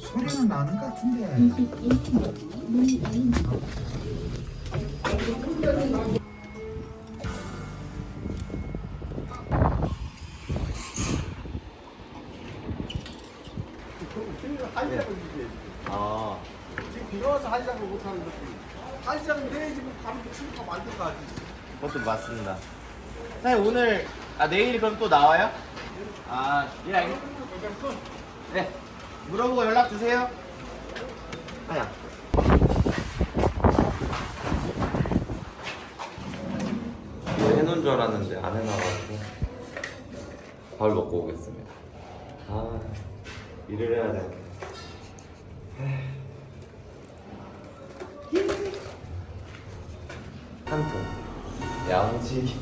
소리는 나는 것 같은데. 아. 지금 비 와서 한시작을 못하는 거지. 한시작은 내일 지금 가면 친구가 만들어가지. 그것도 맞습니다. 사장님 오늘, 아, 내일 그럼 또 나와요? 아, 예 알겠습니다. 네, 물어보고 연락 주세요. 아야. 해놓은 줄 알았는데 안 해놔가지고 밥 먹고 오겠습니다. 아, 일을 해야 돼. 한 통. 양지.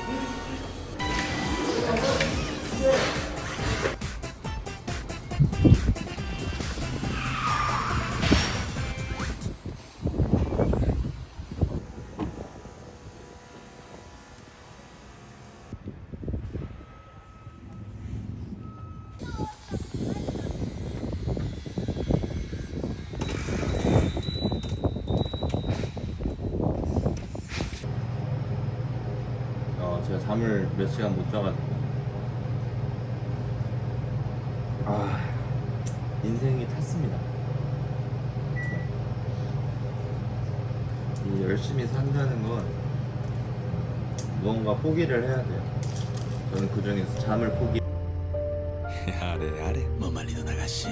잠을 몇 시간 못 자가지고. 아 인생이 탔습니다. 이 열심히 산다는 건 무언가 포기를 해야 돼요. 저는 그 중에서 잠을 포기. 아래 아래 못 말리는 아가씨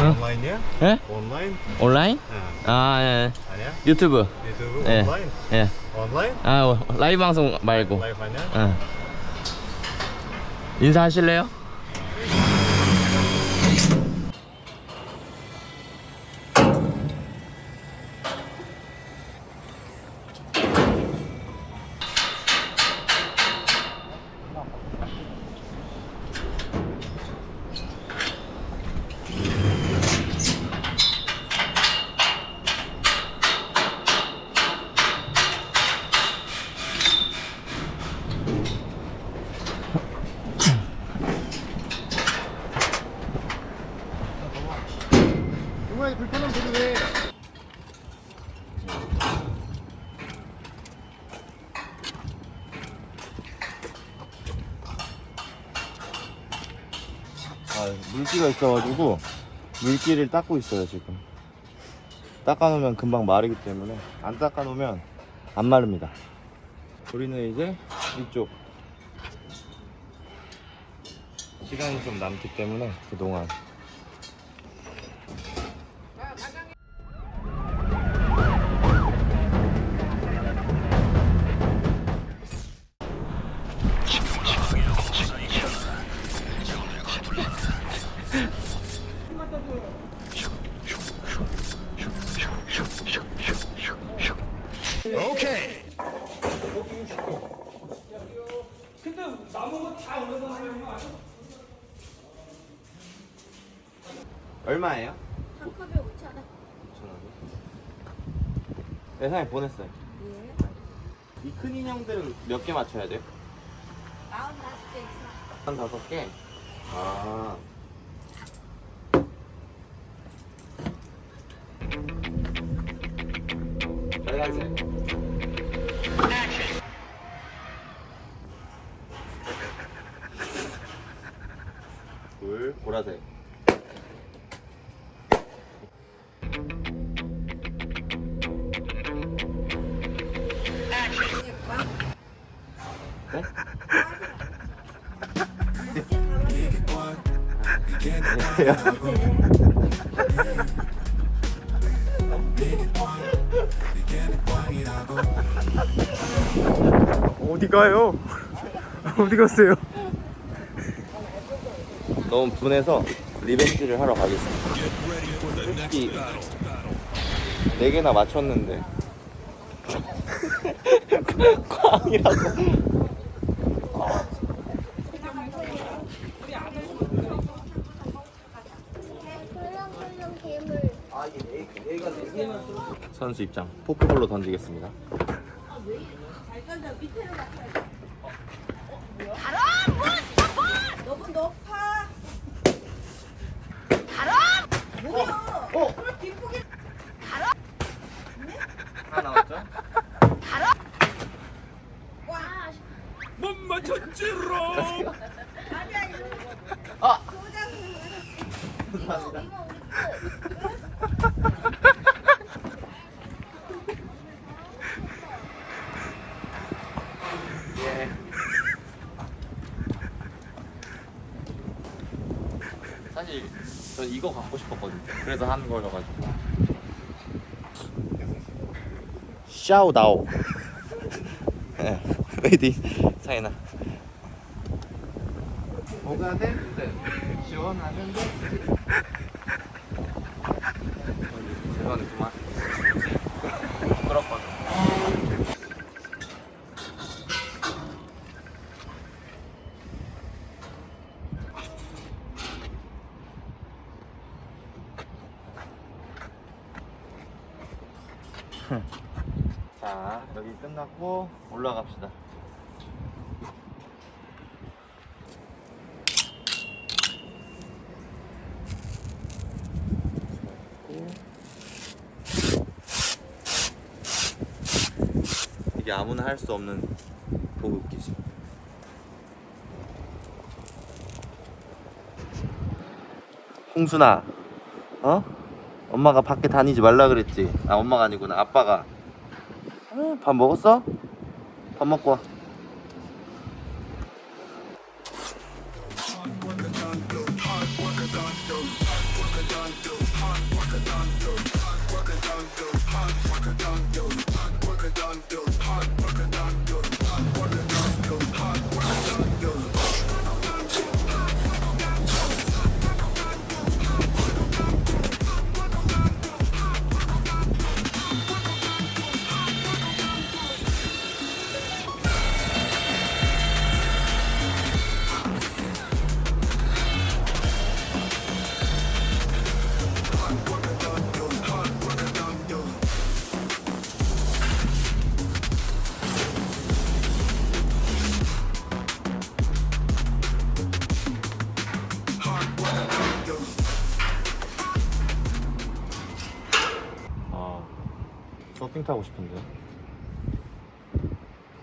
온라인이야? 예? 온라인? 온라인? 아, 아, 예. 아니야? 유튜브. 유튜브 예. 온라인? 예. 온라인? 아, 어, 라이브 방송 말고. 라이브 하냐? 응. 인사하실래요? 아, 물기가 있어가지고 물기를 닦고 있어요 지금. 닦아놓으면 금방 마르기 때문에 안 닦아놓으면 안 마릅니다. 우리는 이제 이쪽 시간이 좀 남기 때문에 그동안 얼마예요? 한 컵에 5천 원. 5천원이요? 네, 사장님 보냈어요. 예. 이 큰 인형들은 몇 개 맞춰야 돼요? 45개 이상. 한 다섯 개? 아. 빨간색. 어디 가요? 어디 갔어요? 너무 분해서 리벤지를 하러 가겠습니다 솔직히 4개나 맞췄는데 꽝이라고 선수 입장. 포크볼로 던지겠습니다 너무 높아. 하나 남았죠? 와. 못 맞췄지롱 아니야 이거. 아! 도장. 감사합니다. 이거 우리 끝. 예. 사실 저 이거 갖고 싶었거든요. 그래서 하는 거여가지고. 샤오다오. 네, 레디 차이나. 뭐가 됐든 시원하는데. 그만. 부끄럽거든. 자 여기 끝났고 올라갑시다 이게 아무나 할 수 없는 보급기지 홍순아 어? 엄마가 밖에 다니지 말라 그랬지 아 엄마가 아니구나 아빠가 어, 밥 먹었어? 밥 먹고 와. 서핑 타고 싶은데.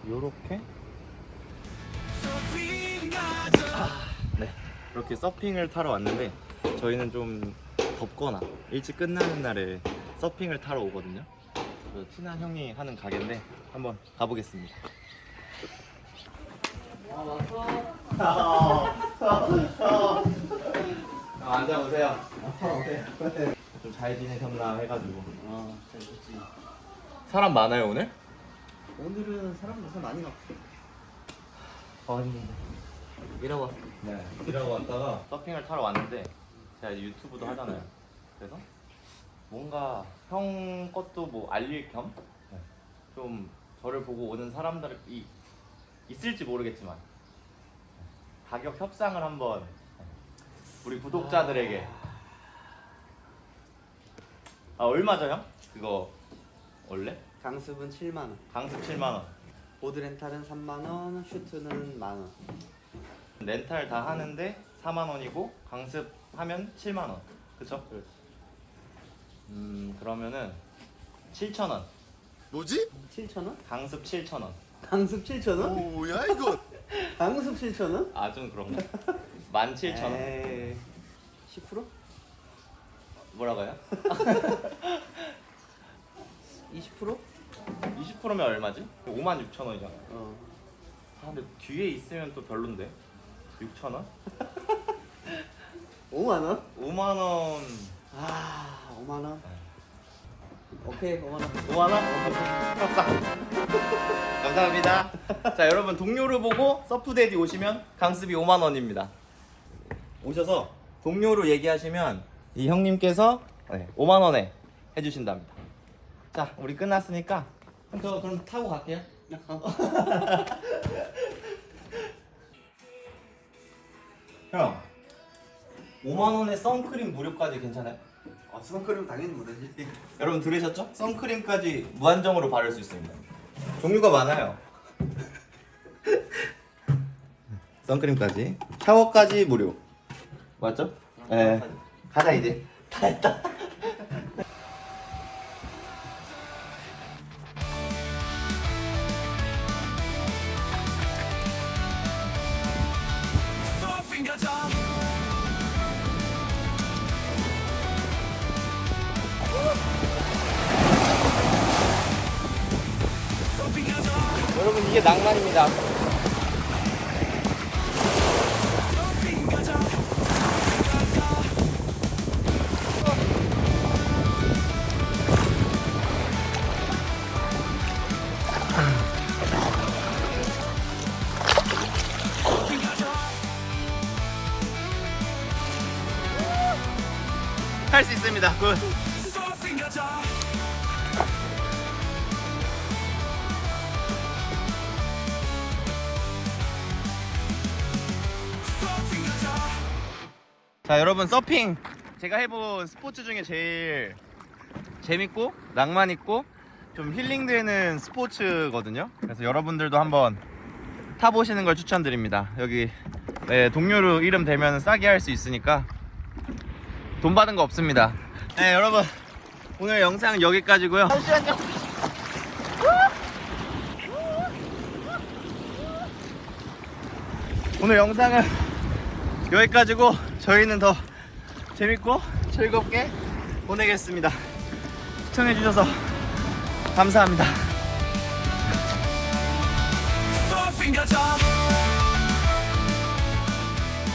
요렇게? 네. 이렇게 서핑을 타러 왔는데 저희는 좀 덥거나 일찍 끝나는 날에 서핑을 타러 오거든요. 그 친한 형이 하는 가게인데 한번 가보겠습니다. 아, 앉아보세요. 좀 잘 지내셨나 해가지고. 아, 잘 됐지. 사람 많아요 오늘? 오늘은 사람 무슨 많이 없어. 아니 일하고 왔어. 네 일하고 왔다가 서핑을 타러 왔는데 제가 이제 유튜브도 하잖아요 그래서 뭔가 형 것도 뭐 알릴 겸좀 저를 보고 오는 사람들이 있을지 모르겠지만 가격 협상을 한번 우리 구독자들에게 아 얼마죠 형? 그거 원래? 강습은 7만 원, 강습 7만 원 보드 렌탈은 3만 원, 슈트는 만 원. 렌탈 다 하는데 4만 원이고 강습 하면 7만 원. 그쵸? 그렇지. 음 그러면은 7천 원. 뭐지? 7천 원? 강습 7천 원. 강습 7천 원? 뭐야 이거? 강습 7천 원? 아 좀 그런가? 17,000원 에이 10%? 뭐라고요? 20%? 20%면 얼마지? 56,000원이잖아. 어. 아 근데 뒤에 있으면 또 별론데. 6,000원? 5만 원? 5만 원. 아 5만 원? 오케이 5만 원. 5만 원? 감사합니다. 자 여러분 동료를 보고 서프데디 오시면 강습이 5만 원입니다. 오셔서 동료로 얘기하시면 이 형님께서 네, 5만 원에 해주신답니다 자 우리 끝났으니까 저 그럼 타고 갈게요 형 5만 원에 선크림 무료까지 괜찮아요? 아 선크림 당연히 모르지 여러분 들으셨죠? 선크림까지 무한정으로 바를 수 있습니다. 종류가 많아요. 선크림까지, 샤워까지 무료. 맞죠? 네. 가자 이제. 다 했다. 이게 낭만입니다. 자 여러분 서핑. 제가 해본 스포츠 중에 제일 재밌고 낭만 있고 좀 힐링되는 스포츠거든요. 그래서 여러분들도 한번 타보시는 걸 추천드립니다. 여기 네, 동료로 이름 대면 싸게 할 수 있으니까 돈 받은 거 없습니다. 네 여러분 오늘 영상 여기까지고요. 잠시만요 오늘 영상은 여기까지고 저희는 더 재밌고 즐겁게 보내겠습니다. 시청해주셔서 감사합니다.